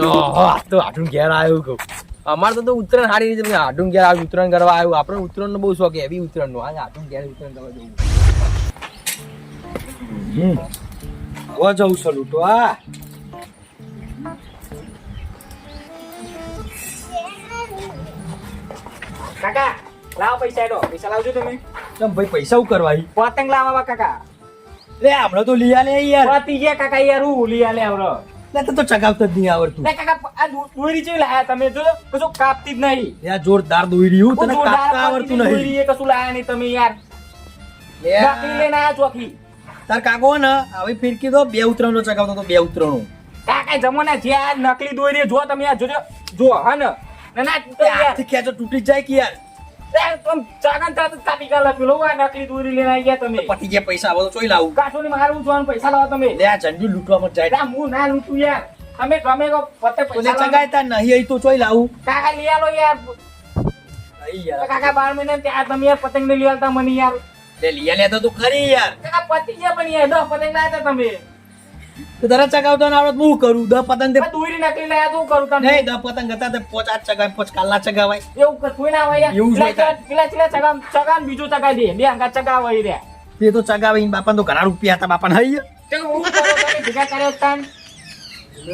તો ઘેર આવ્યું કહું અમારે તો ઉત્તરાયણ હારી રીતે આટલું ઘેર આવ્યું ઉત્તરાયણ કરવા આવ્યું. આપણે ઉત્તરાયણ નો બહુ શોખ એવી ઉત્તરાયણ નો આજે આટલું ઘેર ઉત્તરાયણ કરવા જવું. હવે જવું છે કાકા લાવ પૈસા એડો. પૈસા લાવજો તમે. ભાઈ પૈસા ઉ કરવા? પતંગ લાવવા કાકા. લે હમણાં તો લઈ લે યાર. પતી ગયા કાકા યાર હું લઈ લે આવરો લે તો તો જ નહીં આવડતું. લે કાકા આ દોરી જેવી લાયા તમે જો કશું કાપતી જ નહીં. યાર જોરદાર દોરી હું તને કાપતા આવડતું નહીં. દોરી એ કશું લાયા નહીં તમે યાર. લે નકલી લઈને આયા ચોખી તાર કાકો ને હવે ફિરકી તો બે ઉતરાણો ચગાવતો તો બે ઉતરાણો. કાકા જમો ને જે આ નકલી દોરી જો તમે યાર જોજો. જો હા ને. ના ના હાથથી ખેંચો તૂટી જ જાય કે યાર. કાકા લઈ આલો યાર. અહીં કાકા બાર મહિના ત્યાં તમે યાર પતંગ ને લઈ આવતા મને યાર. લે લઈ લેતા તો તું ખરી યાર. કાકા પતી ગયા પણ યાર. દસ પતંગ લાયા તમે. તો તારા ચગાવતો ના આવડત હું કરું? દ પતંગ તે દોરી નકલી લાયા તું કરું તને નહીં દ પતંગ હતા તે પોચ આઠ ચગાવે પોચ કાલા ચગાવાય. એવું કશું ના હોય? એવું જ પેલા ચલા પેલા ચગામ ચગામ બીજું ચગાઈ દે. બે અંગા ચગાવાય રે તે તો ચગાવે બાપા તો ઘણા રૂપિયા હતા બાપા હઈ. તે હું ભેગા કર્યો તાન.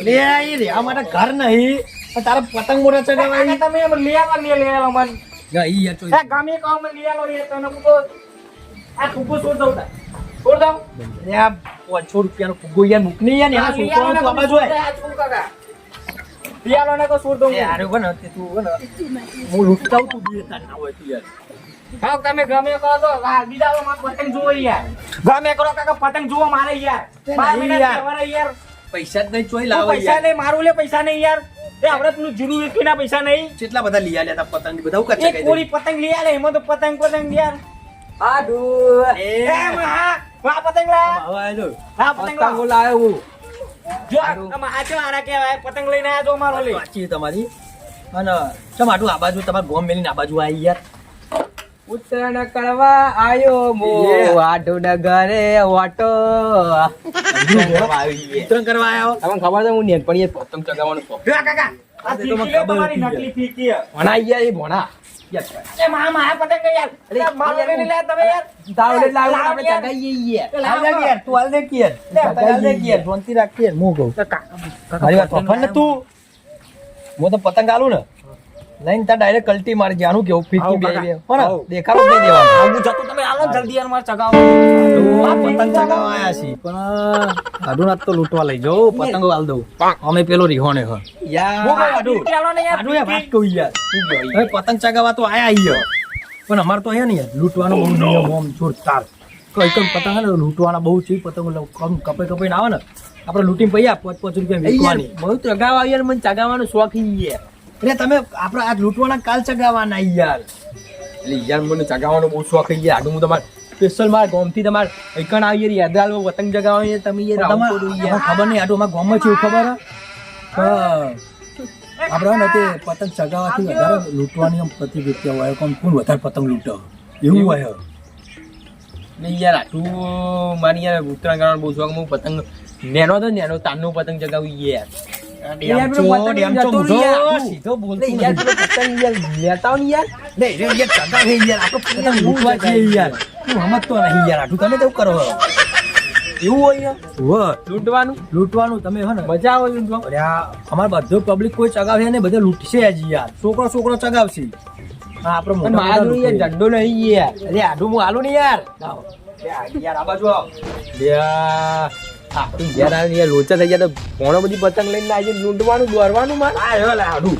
લે આઈ રે અમારે ઘર નહીં તારે પતંગ મોટા ચગાવાય. તમે એમ લે આવા લે લે આવા મન. ગઈ યાર ગામે કામ લે આવો રે તને હું તો આ ખૂબ છોડ દઉં. છોડ દઉં? લે પાંચસો રૂપિયાનો ફુગ્ગો યાર મૂક નહીં યાર એના આ લઈ આવો છોકરાઓ ને તો આમાં જોય. આ છોડ કાકા. લઈ આવો ને કહું છોડ દઉં. એ બને તે તું બને. હું લૂંટતા તું બે ના હોય તું યાર. હા તમે ગમે કરો તો બીજા લોકો પતંગ જુઓ યાર. ગમે કરો કાકા પતંગ જુઓ મારે યાર. બાર મહિના યાર. પૈસા જ નહીં ચોઈ તું પૈસા નહીં મારું લે પૈસા નહીં યાર. એ આપણે પેલું જીરું વેચીના પૈસા નહીં. કેટલા બધા લઈ આલ્યા તા પતંગ? બધા હું એક પતંગ લઈ આલે એમાં તો પતંગ પતંગ યાર. આડુ એ એ હા peteng lah. લાયા હવે આ peteng lah. પતંગ lah લાયા લાવ્યો હું જો આમાં આ ચો આરા કહેવાય પતંગ લઈને આયા જો મારો લે વાંચી તમારી અને ચમ આટલું આ બાજુ તમારે ગોમ મેલીને આ બાજુ આવી યાર ઉત્તરાયણ કરવા આયો મો Yeah. આડુ નગરે વાટો ઉત્તરાયણ કરવા આવ્યો તમને ખબર છે હું નેનપણીએ પતંગ ચગાવવાનો શોખ કાકા આ તો ખબર નકલી ફીકી ભણા યાર એ ભણા હું તો પતંગ આલું ને. લઈને તાર ડાયરેક્ટ કલ્ટી મારી જાનું કેવું ફીકી બે બે. હો ને દેખાડો જ નહીં દેવાનું. હું જતો તમે આલો જલ્દી યાર મારે ચગાવો. આ પતંગ ચગાવવા આયા છી પણ આડું તો લૂંટવા લઈ જાઉં. પતંગો હાલ દઉં. અમે પેલો રીહોને હ. યાર આલો વાત કહું યાર. હવે પતંગ ચગાવવા તો આયા અહીંયા પણ અમાર તો અહીંયા ને યાર. લૂંટવાનો બહુ નિયમ ઓમ જોરદાર. કઈ કઈ પતંગ ને લૂંટવાના બહુ છે પતંગો કમ કપે ના આવે ને આપણે લૂંટીને પૈયા પાંચ પાંચ રૂપિયા વેચવાની. બહુ ચગાવા યાર મને ચગાવવાનો શોખ ઈ યાર. એટલે તમે આપણે આ લૂંટવાના કાલ ચગાવવાના યાર. એટલે યાર મને ચગાવવાનો બહુ શોખ ઈ યાર હું તમારે સ્પેશિયલ મારા ગોમથી તમારે એકણ આવી યાર. યાદ આલો પતંગ ચગાવવા તમે યાર તમારે ખબર નહીં આટલું અમારા ગામમાં છે ખબર? આપણે ને તે પતંગ ચગાવવાથી વધારે લૂંટવાની આમ પ્રતિવૃત્તિ હોય. કોણ કોણ વધારે પતંગ લૂંટો? એવું હોય. નહીં યાર આટલું મારી યાર ઉત્તરાયણ કરવાનો બહુ શોખ હું પતંગ નેનો તો નેનો તાનનો પતંગ ચગાવું યાર. યાર પેલો પતંગ જતો મૂઢો, યાર, સીધો બોલતો યાર પેલો પતંગ યાર લેતા ને યાર. લે, રે, યાર, ચગાવે યાર, આપણે પતંગ લૂંટવા છીએ યાર. તું સમજતો નહીં યાર, આટલું તમે કેવું કરો એવું હોય યાર? લૂંટવાનું? લૂંટવાનું તમે હો ને. મજા આવે લૂંટવા અરે અમાર બધો પબ્લિક કોઈ ચગાવશે ને બધા લૂંટશે જ યાર. છોકરો છોકરો ચગાવશે. હા આપણે મારા જોડે યાર મોટા નહીં યાર. અરે આડું હું આલું ને યાર. યાર આ બાજુ આવ. યાર આ તું ઘેર આવીને યાર લોચા થઈ ગયા તો ઘણો બધી પતંગ લઈને આવી લૂંટવાનું દોરવાનું માર? આ રહ્યો લે આડું.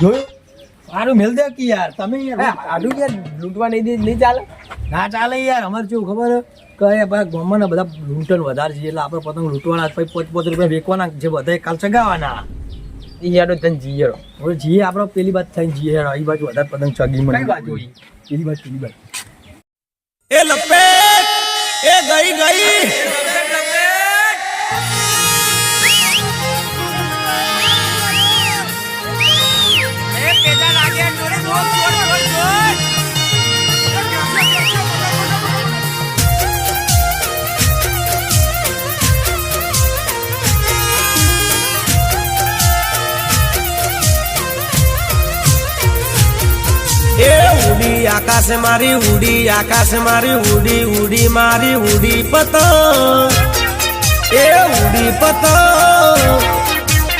જોયું? આનું મેલ દે કે યાર. તમે હે, યાર આડું યાર લૂંટવા નહીં દે નહીં ચાલે? ના ચાલે યાર અમારે કેવું ખબર? હે? કે એ બધા ગામમાં બધા લૂંટણ વધારે છે એટલે આપણે પતંગ લૂંટવાના પછી પાંચ પાંચ રૂપિયા વેચવાના જે બધા કાલ ચગાવવાના. એ યાર તને જીયરો હવે જીએ આપણો પેલી બાજુ થઈને જીએ યાર એ બાજુ વધારે પતંગ ચગી મને બાજુ? પેલી બાજુ પેલી બાજુ એ લપેટ એ ગઈ ગઈ. આકાશ મારી ઉડી આકાશ મારી ઉડી ઉડી મારી ઉડી પતંગ. એ ઉડી પતંગ.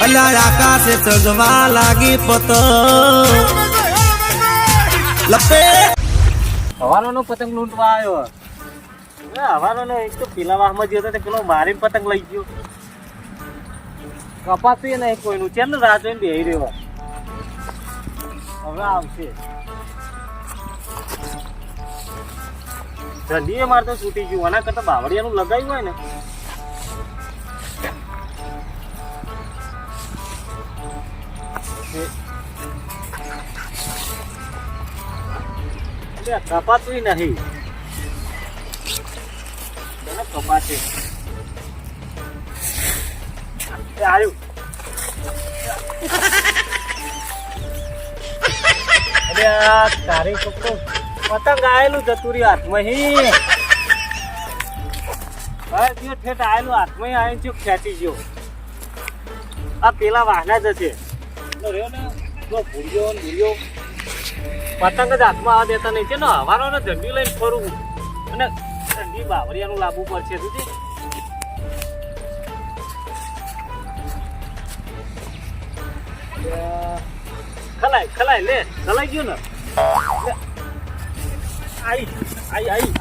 અલા આકાશે ચગવા લાગી પતંગ. લપે. હવાનો પતંગ લૂંટવા આવ્યો. હવાનો એક તો પેલા વાહમાં ગયો હતો પેલો મારી પતંગ લઈ ગયો. કપાતું નહીં કોઈનું. ને રાહ જોઈને બેહી રહ્યો? હવે આવશે. ઠંડીએ મારે તો છૂટી ગયું. આના કરતા બાવળિયાનું લગાવ્યું હોય ને. કપાતું. તને કપાશે આવ્યું તારી છોકરો પતંગ આયેલું જતું રહ્યું હાથમાં હી. જો ઠેઠ આયેલું હાથમાં આવીને ચૂક ખેંચી ગયો. આ પેલા વાહના જ છે રહ્યો ને. ભૂલ્યો ભૂલ્યો. પતંગ જ હાથમાં આવવા દેતા નહીં. છે ને હવાનો ને ઝંડી લઈને ફરવું અને ઠંડી બાવરિયાનું લાવવું પડશે સુધી ખલાય ખલાય લે. ખલાઈ ગયું ને. આઈ આઈ આઈ.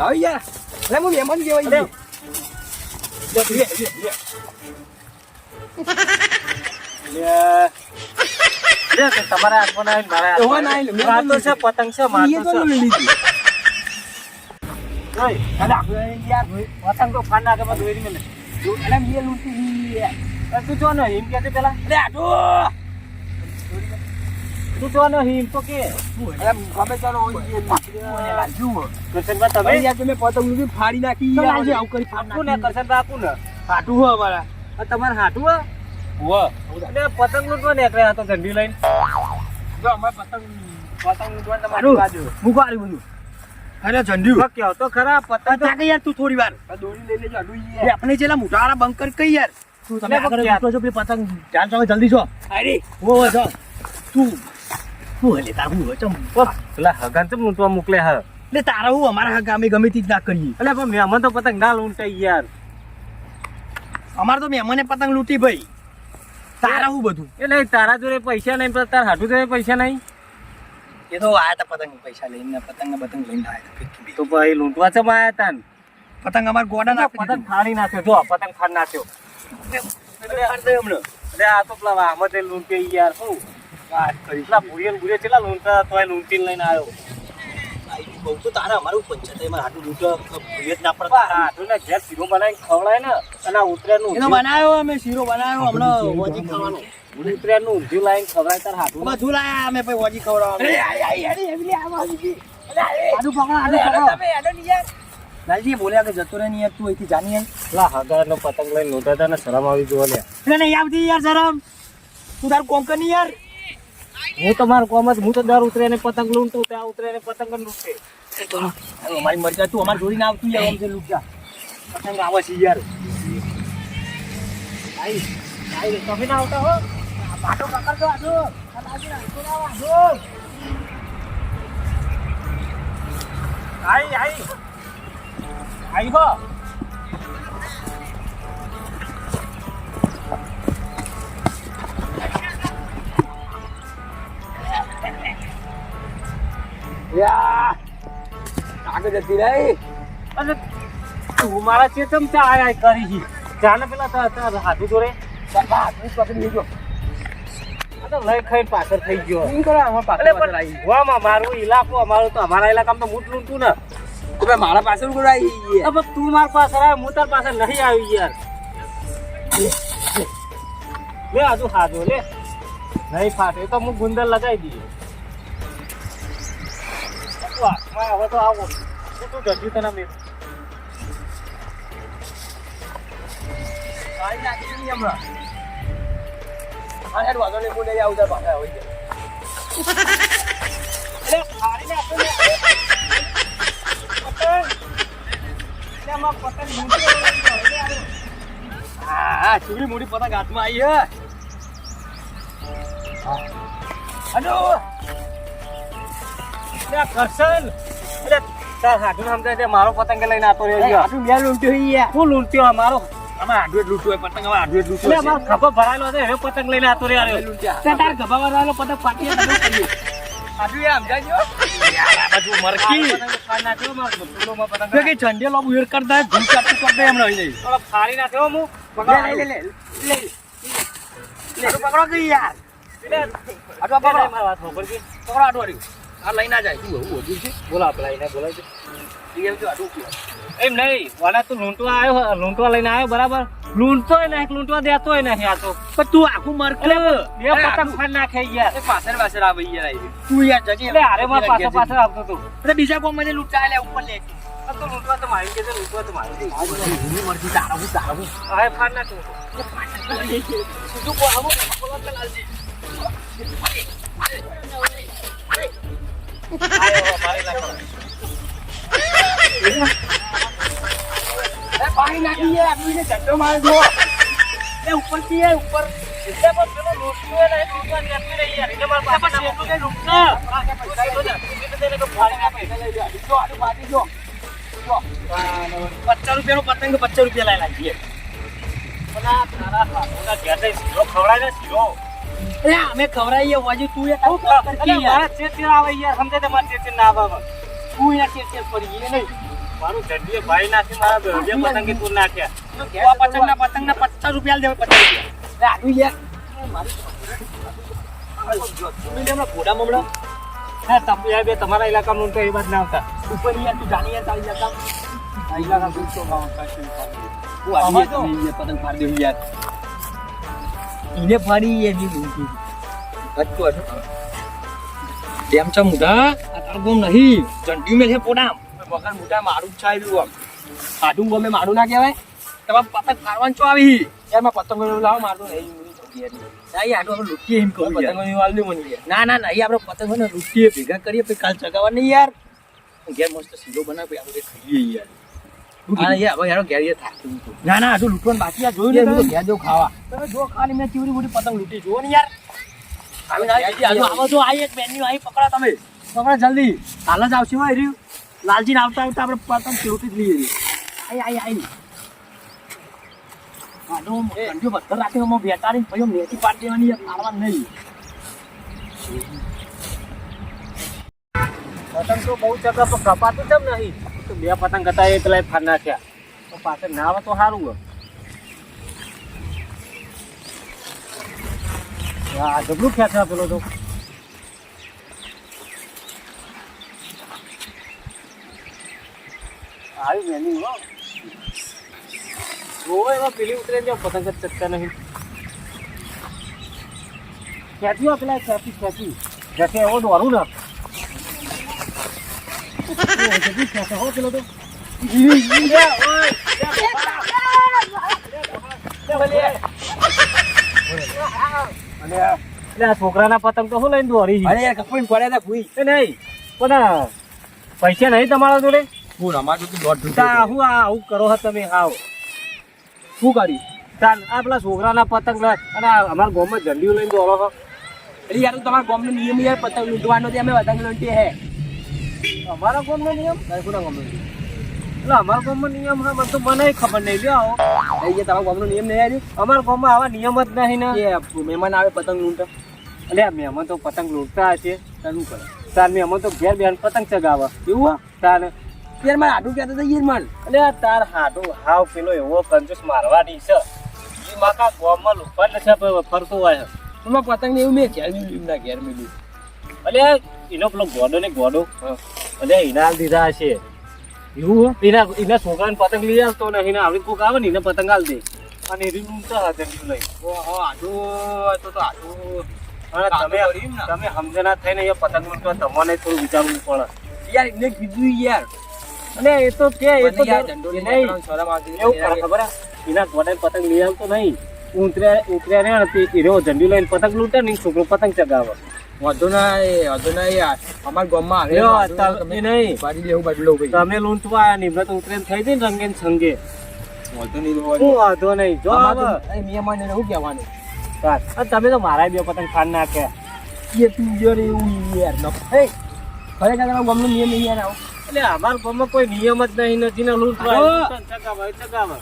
આવી યાર એટલે હું. મહેમાન કહેવાય. લે. લે. લે, તમારા હાથમાં ના મારા એવા ના આવીને, મેં હાથમાં. આ તો છે. પતંગ છે માર એ તો તો છે. લઈ લીધી. પતંગ તો ફાડ નાખે પણ દોરી મેલે. એટલે મેં લૂંટી તું જો ને હિમ કે પેલા. અરે આટલું તું જો ને હિમ તો કે. ગમે ચાલો તમે? યાર તમે પતંગ લૂંટી ફાડી નાખી. આવું કરી ફાટું ને નાખી. આપું ને. ફાટું હો અમારા. તમારે હાટું હે? અને પતંગ લૂંટવા નીકળ્યા હતો ઝંડી લઈને. જો પતંગ પતંગ લૂંટવા તમારી બાજુ. મૂકો આરી બધું. અરે ઝંડ્યું તો કહો તો ખરા પતંગ તો- યાર તું થોડી વાર દોરી લઈ લેજો આપણે છેલ્લા મોટાવાળા બંકર કઈ યાર? તું તમે આગળ બક્યા. છો પેલી પતંગ. ધ્યાન છો જલ્દી છો અરે ઓ તું હલે તાર હું ચમ. પેલા હગાન તો લૂંટવા મોકલે હા? એટલે તારા હું અમારા ગામે ગમે તે જ ના કરીએ. એટલે પણ મહેમાન તો પતંગ ના લૂંટાઈ યાર. અમારે તો મહેમાને પતંગ લૂંટી ભાઈ. તારા હું બધું? એટલે તારા જોડે પૈસા નહીં પણ તારા હાટું જોડે પૈસા નહીં. એ તો આયા તા પતંગ પૈસા લઈને પતંગ ને પતંગ લઈને આયા તા તો ભાઈ લૂંટવા છે આયા તા પતંગ અમાર ગોડા ના પતંગ ફાડી નાખ્યો જો પતંગ ફાડી નાખ્યો. અરે આ તો પેલા વાહમાં લૂંટી યાર શું પેલા ભૂરીએ ને ભૂરીએ કેટલા લૂંટતા તોય લૂંટીને લઈને આવ્યો. બહુ તો તારા અમારું પંચાયત એમાં હાટું લૂંટો ભૂયત ના પડે. આટલું ને ઘેર શીરો બનાવીને ખવડાય ને અને આ ઉતરેનું એનો બનાવ્યો અમે શીરો બનાવ્યો હમણાં વજી ખાવાનો. ઉતરેનું ઊંધિયું લાવીને ખવડાય તાર હાટું બધું લાયા અમે પછી વોજી પકડો લાલજી બોલ્યા કે જતો રહે નહીં યાર તું અહીંથી જાની આય. પેલા હગારનો પતંગ લઈને હતા ને શરમ આવી જોવા લે નહીં આવતી યાર શરમ. તું તારું કોમ કર નહીં યાર. હું તમારું કોમ હું તો દર ઉતરે ને પતંગ લૂંટું ત્યાં ઉતરે ને પતંગ લૂંટે. અમારી મરજા તું અમારી જોડી ના આવતું યાર આમ છે લૂંટા પતંગ આવે છે યાર. તમે ના આવતા હો. પાટો પકડજો આજો. આ લાગી નાખો ના વાંધો આઈ આઈ. આઈ હો. યા! આગળ જતી રહી. અને તું મારા ચેતમ ચા આય કરી છી જાને પેલા તાર હાથું બાબા તું પકડી લેજો લઈ ખાઈ પાછળ થઈ ગયો. શું કરે અમાર એટલે પાછળ પણ ગોવામાં મારું ઇલાકો અમારું તો અમારા ઇલાકામાં તો જ લૂંટું ને. તમે મારા શું આવી તો મારા પાસે આવે હું તાર પાસે નહીં આવી યાર. લે આજુ હાજો લે. નહીં ફાટે તો હું ગુંદર લગાવી દઈએ. વાહ, વાહ, હવે તો આવો શું તું જતી તને મેં કાઢી નાખી હમણાં હા હેડ વાંધો નહીં હું નહીં આવું તાર પાછા આવી જાય એટલે આપો ને. પતંગ. એટલે આમાં પતંગ મૂકી. હા હા ચૂડી મોટી પતંગ હાથમાં આવી હે હલો એટલે આ કરશન. તાર સમજાય છે મારો પતંગ લઈને આતો રહ્યો છે. લૂંટ્યો યાર. શું લૂંટ્યો જ પતંગ હવે જ એટલે અમારો ખભો ભરાયેલો હતો હવે પતંગ લઈને આતો રહ્યો તાર ખભા ભરાયેલો પતંગ કરીએ? એ સમજાજો બાજુ મરકી મારો મારો કઈ ઝંડે લોબ ઉયર કરતા ધૂમ કરતા એમ રહી નહીં થોડો ફાડી હું લે લે લે લે લે. લે પકડો કે યાર? એટલે આટલો પકડો. મારી પકડો આટલું વાળ્યું આ લઈ ના જાય તું એવું બોલ્યું છે બોલા પેલા એને બોલાય તો પીવા. એમ નહીં વાલા તું લૂંટવા આવ્યો લૂંટવા લઈને આવ્યો બરાબર લૂંટતોય નહીં લૂંટવા દેતોય નહીં આ તો પણ તું આખું મર એટલે બે પતંગ ફાડી નાખે યાર પાછળ પાછળ આવી યાર આવી તું યાર જજે એટલે આરે માર પાછળ પાછળ આવતો હતો એટલે બીજા કોમ મને લૂંટા લે ઉપર લે તો લૂંટવા તો મારી કે લૂંટવા તો મારી ઘણી મરજી તારાવું તારાવું હવે ફાડ નાખ્યું તું કો આવો બોલા તો લાલજી પાણી નાખી તું એને ઝંડો માર દો એ ઉપર પેલો લૂંટ્યો ને જો આટલું જો પચાસ પતંગ પચાસ રૂપિયા લાવી લાગીએ ને શીરો. અરે અમે ખવડાવીએ વાજુ તું એ તું યાર. મારા ચેચી આવે યાર સમજે તે મારા ચેચી ના આવે તું યાર ચેર ચેર પડી ગઈ નહીં. મારું જડ્ડીએ ભાઈ નાખી મારા બે પતંગે તું નાખ્યા. તું ના પતંગ ના પચાસ રૂપિયા દેવા પચાસ રૂપિયા એ આટલું યાર. એમના ઘોડા મમડા. હા તમે બે તમારા ઇલાકામાં તો એ વાત ના આવતા. ઉપર યાર તું જાણી યાર તારી જતા આ ઇલાકા ગુસ્સો ગામ કાશી હું આવી આમાં તો- તમે યાર પતંગ મારી દઉં યાર. એને ફાડી એ લૂંટી હટતું હટતું તેમ છે મુઢા? આ તારું ગોમ નહીં. ચંડી મેં છે પોડામ. વગર મોટા મારું જ છાયલું આમ. આડું ગમે મારું ના કહેવાય. તમારે પતંગ ફાડવાનું ચો આવી? યારમાં પતંગો લાવો મારતો નહીં ના ની નહીં આપણે પતંગો ને લૂંટીએ ભેગા કરીએ પછી કાલ ચગાવવા નહીં યાર. ઘેર મસ્ત સીધો બનાવી આપણે ખાઈએ યાર. ના ના હજુ લૂંટવાનું બાકી જોયું ને? ઘેર જો ખાવા. તમે જો ખાલી મેં ચીવડી મોટી પતંગ લૂંટી. જુઓ ને યાર. આવી આવી આવો જો આઈ એક બેનની આઈ પકડા તમે. પકડા જલ્દી. હાલ જ આવશે હો રહ્યું લાલજી આવતા આવતા આપણે પતંગ લૂંટી જ લઈએ આઈ આઈ આઈ. આનો કંડિયો પથ્થર રાખીને બેટાડીને પછી મેથી પાડી દેવાની યાર નહીં. પતંગ તો બહુ ચક્ર પણ કપાતું કેમ નહીં. તો બે પતંગ હતા એ પેલા ફાડ નાખ્યા. તો પાછળ ના આવે તો સારું હોય. આ જબરું ખેંચવા પેલો તો? આવી મેની હો. જોવો એમાં પેલી ઉતરે ને પતંગ જ ચકતા નહીં. ખેંચ્યું આ પેલા ખેંચી ખેંચી. જશે એવો દોરું ને જબરું ખેંચે હો પેલો તો અને એટલે આ છોકરાના પતંગ તો શું લઈને દોરી અરે યાર કપડીને પડ્યા ભૂઈ નહીં પણ પૈસા નહીં તમારા જોડે? હું અમારું તો દોઢ હું આ આવું કરો છો તમે આવ. શું કરી? તાન આ પેલા છોકરાના પતંગ અને અમારા ગામમાં ઝંડીઓ લઈને દોડો છો. એટલે યાર તમારા ગામનો નિયમ યાર પતંગ લૂંટવાનો છે અમે પતંગ લૂંટીએ હે. અમારા ગામનો નિયમ? રાયપુરા ગામનો નિયમ? એટલે અમારા ગામનો નિયમ હા મને તો મને ખબર નહીં. લ્યો આવો. એ તમારા ગામનો નિયમ નહીં આવ્યો? અમારા ગામમાં આવા નિયમ જ નહીં ને. એ મહેમાન આવે પતંગ લૂંટા એટલે મહેમાન તો પતંગ લૂંટતા હશે. તાર શું કરે? તાર મહેમાન તો ઘેર બેન પતંગ ચગાવે. એવું હા તાર યાર મારે આડું કહેતા હતા યાર મારે. એટલે તાર હાડો હાવ પેલો એવો કંજૂસ મારવાની છે. એ માકા ગામમાં લુપન છે ફરતો હોય. એમાં પતંગ ને એવું મેં ઘેર મેલ્યું ના ઘેર મેલ્યું એટલે એનો પેલો ગોડો ને ગોડો. અને એના દીધા હશે એવું એના એના છોકરાને પતંગ લઈ આવતો ને એને આવડી કોક આવે ને એને પતંગ આલ દે. અને એરી ઊંચા હાથે લઈ. આટલું તો તો આટલું તમે તમે સમજણા થઈને એ પતંગ લૂંટવા તમને થોડું વિચારવું પડે. યાર એમને કીધું યાર. અને એ તો કે એ તો નહીં ખબર એના ગોડાને પતંગ લઈ આવતો નહીં. ઉતર્યા ઉતર્યા રહ્યા હીરો ઝંડી લઈને પતંગ લૂંટે ને છોકરો પતંગ ચગાવે. વાંધો ના એ વાંધો ના યાર. અમારા ગામમાં આવે એ નહીં. પાડી દેવું બદલો ભાઈ. તમે લૂંટવા આયા નહીં તો ઉતરેન થઈ જઈને રંગે ને સંગે. વાંધો નહીં શું વાંધો નહીં? જો નિયમન એને શું કહેવાનું. તમે તો મારા બે પતંગ ખાન નાખ્યા. એ તું જો રે એવું યાર ન ખરેખર તમારા ગામનું નિયમ નહીં યાર આવો. એટલે અમારા ગામમાં કોઈ નિયમ જ નહીં નથી ને લૂંટ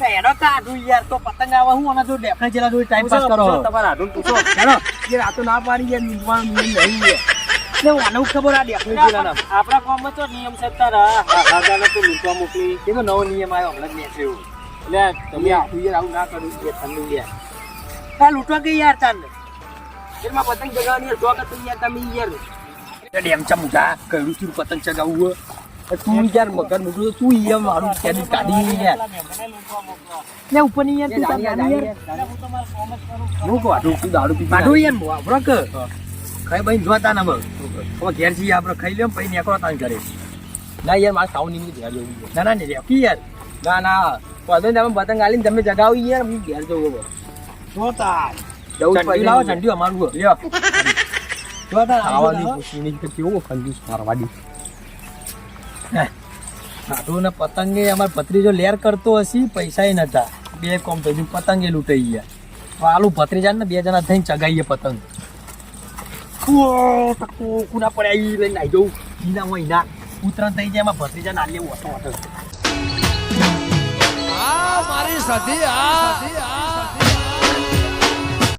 એનો કાઢું યાર તો પતંગ આવા હું અને જો ડેફને જેલા જોઈ ટાઈમ પાસ કરો. તમારા હાડું પૂછો. ચાલો યાર આ ના પાડી યાર નિયમ નહીં યાર ને આને ખબર આ ડેફને જેલા આપણા ગામમાં તો નિયમ છે તારા. હાગાને તો લૂંટવા મોકલી. એમાં નવો નિયમ આવ્યો હમણાં જ મેં થયો એટલે તમે આવું યાર આવું ના કરું યાર ઠંડુ યાર. આ લૂંટવા ગઈ યાર તાને એમાં પતંગ જગાવવાની યાર હતો યાર તમે યાર. ડેમ ચમુટા કયું તું પતંગ ચગાવવું? તું યાર મગર મૂકું તો તું યાર મારું કેદી કાઢી યાર ને ઉપરની યાર તું ગાડી યાર. હું આટલું તું દારૂ પી કાઢું યાર વાપરો કે ખાઈ બઈ જોતા ના બસ હવે ઘેર જઈએ આપણે ખાઈ લેમ પછી નીકળો તાન ઘરે. ના યાર મારે ખાવું નહીં ઘેર જવું. ના ના ને રેફી યાર. ના ના. વાંધો નહીં તમે પતંગ આલીને તમે જગાવી યાર હું ઘેર જવું હવે. જોતા જવું પડે. લાવો ચંડી અમારું. લ્યો. જોતા ખાવાની ખુશીની કે કેવો કંજૂસ મારવાડી કાઢું ને પતંગે અમારે ભત્રીજો લેર કરતો હશી પૈસા નતા. બે કોમ હજુ પતંગે લૂંટાઈ ગયા. તો આલુ ભત્રીજા ને બે જણા થઈને ચગાઈએ પતંગ. કુના પડ્યા લઈને નાઈ જવું ઈના હોય, ના. ઉતરણ થઈ જાય, એમાં ભત્રીજા ના લેવું હતો મારી સધી આ.